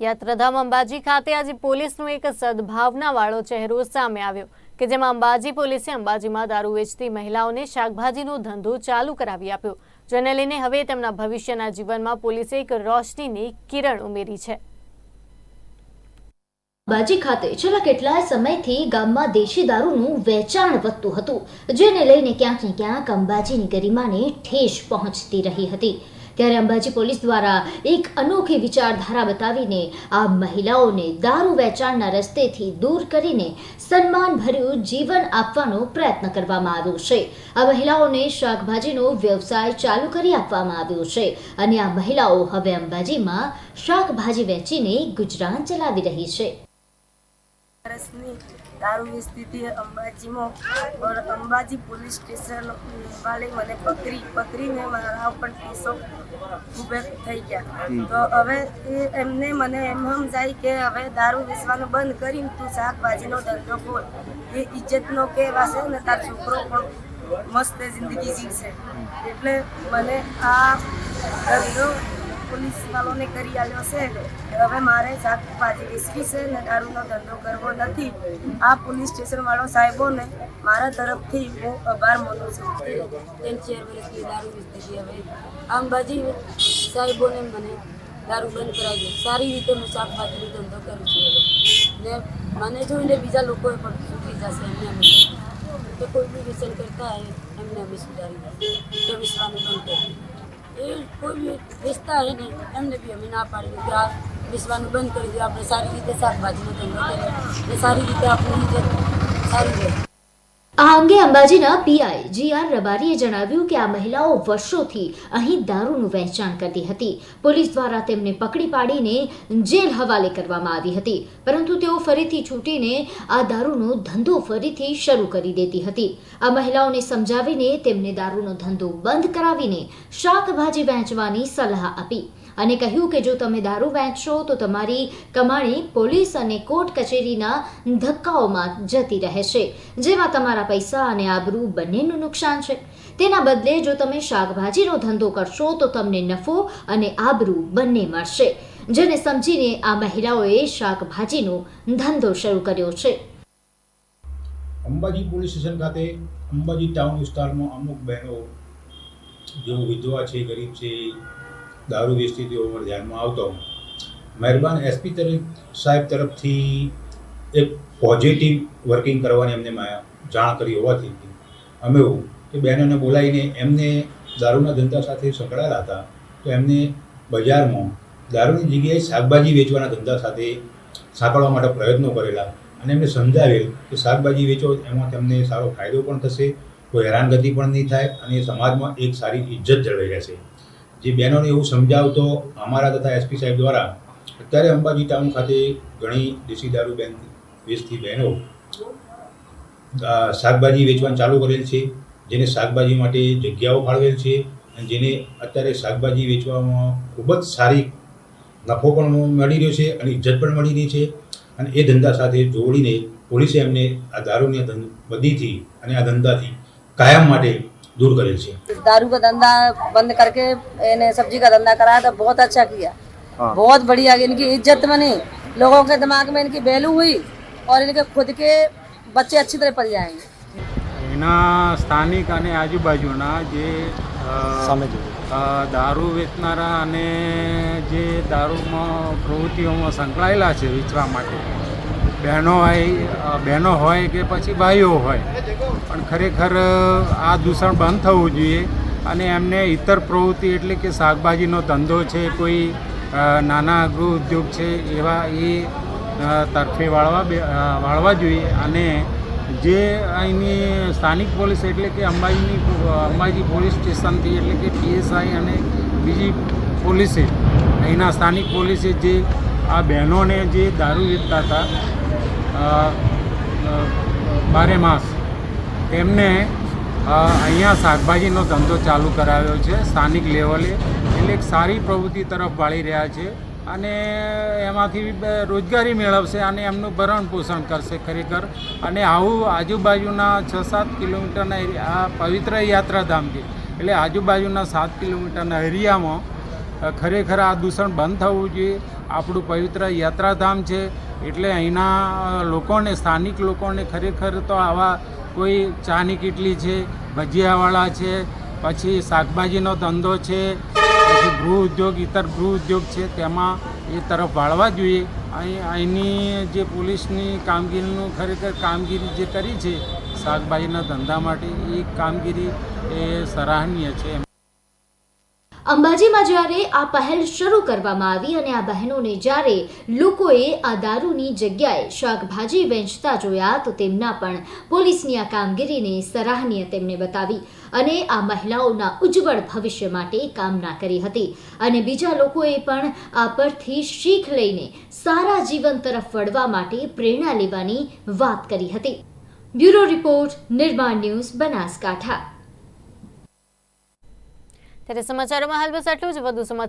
યાત્રાધામ અંબાજી ખાતે આજે પોલીસનો એક સદભાવનાવાળો ચહેરો સામે આવ્યો કે જેમાં અંબાજી પોલીસે અંબાજીમાં દારૂ વેચતી મહિલાઓને શાકભાજીનો ધંધો ચાલુ કરાવી આપ્યો, જેને લઈને હવે તેમના ભવિષ્યના જીવનમાં પોલીસે એક રોશનીની કિરણ ઉમેરી છે. અંબાજી ખાતે છેલ્લા કેટલાય સમયથી ગામમાં દેશી દારૂનું વેચાણ વધતું હતું, જેને લઈને ક્યાંક ને ક્યાંક અંબાજીની ગરિમાને ઠેસ પહોંચતી રહી હતી. ત્યારે અંબાજી પોલીસ દ્વારા એક અનોખી વિચારધારા બતાવીને આ મહિલાઓને દારૂ વેચાણના રસ્તેથી દૂર કરીને સન્માનભર્યું જીવન આપવાનો પ્રયત્ન કરવામાં આવ્યો છે. આ મહિલાઓને શાકભાજીનો વ્યવસાય ચાલુ કરી આપવામાં આવ્યો છે અને આ મહિલાઓ હવે અંબાજીમાં શાકભાજી વેચીને ગુજરાન ચલાવી રહી છે. વર્ષની દારૂની સ્થિતિ અંબાજીમાં પણ અંબાજી પોલીસ સ્ટેશન વાળે મને પકડી પકડીને મારા ઉપર કેસો ઉભે થઈ ગયા. તો હવે એ એમને મને એમ સમજાય કે હવે દારૂ વેચવાનું બંધ કરીને તું શાકભાજીનો ધંધો ખોલ એ ઇજ્જતનો કહેવાશે ને તાર છોકરો પણ મસ્ત જિંદગી જીવશે. એટલે મને આ ધંધો પોલીસ વાળોને કરી આલ્યો છે. હવે મારે શાકભાજી વેચવી છે ને દારૂનો ધંધો કરવો નથી. આ પોલીસ સ્ટેશન વાળો સાહેબોને મારા તરફથી હું આભાર માનું છું. તેમ ચાર વર્ષથી દારૂ વેચતી હવે? અંબાજી સાહેબોને મને દારૂ બંધ કરાવી દે. સારી રીતે હું શાકભાજીનો ધંધો કરું છું ને મને જોઈને બીજા લોકોએ પણ સુખી જશે એમને તો કોઈ બી વ્યસન કરતા હોય એમને અમે સુધારી દઈએ તો વિશ્વાનું બંધ એ કોઈ બી વેચતા હોય ને એમને બી અમે ના પાડી કે આ વિશ્વાનું બંધ કરી દીધું. આપણે સારી રીતે શાકભાજી નથી સારી રીતે આપણી ઇજ્જત સારી રહે. આ અંગે અંબાજીના પીઆઈ જી આર રબારીએ જણાવ્યું કે આ મહિલાઓ વર્ષોથી અહીં દારૂનું વેચાણ કરતી હતી. પોલીસ દ્વારા તેમને પકડી પાડીને જેલ હવાલે કરવામાં આવી હતી. પરંતુ તેઓ ફરીથી છૂટીને આ દારૂનો ધંધો ફરીથી શરૂ કરી દેતી હતી. આ મહિલાઓને સમજાવીને તેમને દારૂનો ધંધો બંધ કરાવીને શાકભાજી વેચવાની સલાહ આપી. અને કહ્યું કે જો તમે દારૂ વેચશો તો તમારી કમાણી પોલીસ અને કોર્ટ કચેરીના ધક્કાઓમાં જતી રહેશે, જેમાં તમારા પૈસા અને આબરૂ બંનેનું નુકસાન છે. તેના બદલે જો તમે શાકભાજીનો ધંધો કરશો તો તમને નફો અને આબરૂ બંને મળશે, જેને સમજીને આ મહિલાઓએ શાકભાજીનો ધંધો શરૂ કર્યો છે. અંબાજી પોલીસ સ્ટેશન ખાતે અંબાજી ટાઉન વિસ્તારમાં અમુક બહેનો, જેઓ વિધવા છે, ગરીબ છે દારૂ વેચતી તેઓ પર ધ્યાનમાં આવતો મહેરબાન એસપી તરફ સાહેબ તરફથી એક પોઝિટિવ વર્કિંગ કરવાની એમને જાણ કરી હોવાથી અમે એવું કે બહેનોને બોલાવીને એમને દારૂના ધંધા સાથે સંકળાયેલા હતા, તો એમને બજારમાં દારૂની જગ્યાએ શાકભાજી વેચવાના ધંધા સાથે સાંકળવા માટે પ્રયત્નો કરેલા અને એમને સમજાવેલ કે શાકભાજી વેચો, એમાં તમને સારો ફાયદો પણ થશે, કોઈ હેરાનગતિ પણ નહીં થાય અને સમાજમાં એક સારી ઇજ્જત જળવાઈ રહેશે. જે બહેનોને એવું સમજાવતો અમારા તથા એસપી સાહેબ દ્વારા અત્યારે અંબાજી ટાઉન ખાતે ઘણી દેશી દારૂ બેન વેચતી બહેનો શાકભાજી વેચવાનું ચાલુ કરેલ છે, જેને શાકભાજી માટે જગ્યાઓ ફાળવેલ છે અને જેને અત્યારે શાકભાજી વેચવામાં ખૂબ જ સારી નફો પણ મળી રહ્યો છે અને ઇજ્જત પણ મળી રહી છે અને એ ધંધા સાથે જોડીને પોલીસે એમને આ દારૂની બદીથી અને આ ધંધાથી કાયમ માટે દૂર કરેલ છે दारू का धंधा बंद करके इन्हें सब्जी का धंधा कराया तो बहुत अच्छा किया बहुत बढ़िया इनकी इज्जत बनी लोगों के दिमाग में इनकी वैल्यू हुई और इनके खुद के बच्चे अच्छी तरह पल जाएंगे એના સ્થાનિક અને આજુબાજુના જે અ, અ, દારૂ વેચનારા અને જે દારૂમાં પ્રવૃત્તિઓમાં સંકળાયેલા છે વેચવા માટે બહેનો હોય બહેનો હોય કે પછી ભાઈઓ હોય, પણ ખરેખર આ દૂષણ બંધ થવું જોઈએ અને એમને ઇતર પ્રવૃત્તિ એટલે કે શાકભાજીનો ધંધો છે, કોઈ નાના ગૃહ ઉદ્યોગ છે, એવા એ તરફે વાળવા વાળવા જોઈએ અને જે અહીંની સ્થાનિક પોલીસ એટલે કે અંબાજીની અંબાજી પોલીસ સ્ટેશનથી એટલે કે પીએસઆઈ અને બીજી પોલીસે, અહીંના સ્થાનિક પોલીસે જે આ બહેનોને જે દારૂ વેચતા હતા બારે માસ તેમને અહીંયા શાકભાજીનો ધંધો ચાલુ કરાવ્યો છે, સ્થાનિક લેવલે. એટલે એક સારી પ્રવૃત્તિ તરફ વાળી રહ્યા છે અને એમાંથી રોજગારી મેળવશે અને એમનું ભરણ પોષણ કરશે ખરેખર. અને આવું આજુબાજુના છ સાત કિલોમીટરના એરિયા, આ પવિત્ર યાત્રાધામ છે એટલે આજુબાજુના સાત કિલોમીટરના એરિયામાં ખરેખર આ દૂષણ બંધ થવું જોઈએ. આપણું પવિત્ર યાત્રાધામ છે. એટલે અહીંના લોકોને, સ્થાનિક લોકોને ખરેખર તો આવા કોઈ ચાની કીટલી છે, ભજીયાવાળા છે, પછી શાકભાજીનો ધંધો છે, પછી ગૃહ ઉદ્યોગ ઇતર ગૃહ ઉદ્યોગ છે, તેમાં એ તરફ વાળવા જોઈએ. અહીં, અહીંની જે પોલીસની કામગીરીનું ખરેખર કામગીરી જે કરી છે, શાકભાજીના ધંધા માટે, એ કામગીરી એ સરાહનીય છે અંબાજીમાં જ્યારે આ પહેલ શરૂ કરવામાં આવી અને આ બહેનોને જ્યારે લોકોએ આ દારૂની જગ્યાએ શાકભાજી વેચતા જોયા, તો તેમના પણ પોલીસની આ કામગીરીને સરાહનીય તેમને બતાવી અને આ મહિલાઓના ઉજ્જવળ ભવિષ્ય માટે કામના કરી હતી. અને બીજા લોકોએ પણ આ પરથી શીખ લઈને સારા જીવન તરફ વળવા માટે પ્રેરણા લેવાની વાત કરી હતી. Bureau report, Nirman news, Banaskantha. ત્યારે સમાચારોમાં હાલ બસ આટલું જ. વધુ સમાચાર